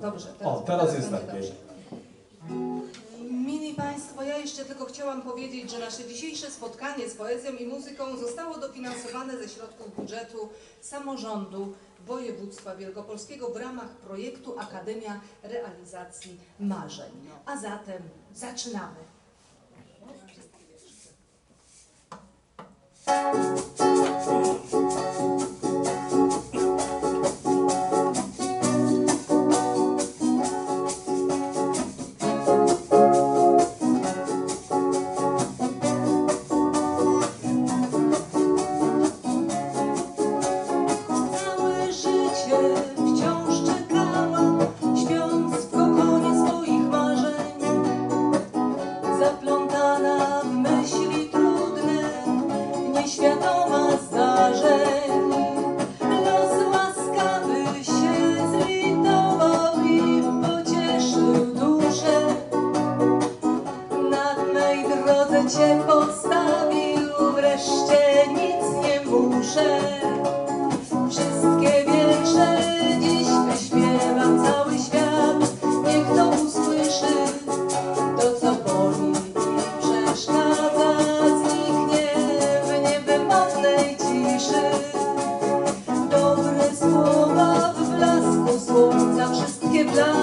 Dobrze, O, teraz jest będzie lepiej. Mili Państwo, ja jeszcze tylko chciałam powiedzieć, że nasze dzisiejsze spotkanie z poezją i muzyką zostało dofinansowane ze środków budżetu samorządu województwa wielkopolskiego w ramach projektu Akademia Realizacji Marzeń. A zatem zaczynamy. Cię postawił, wreszcie nic nie muszę. Wszystkie wiersze dziś wyśpiewam, cały świat niech to usłyszy. To co boli i przeszkadza zniknie w niewymownej ciszy.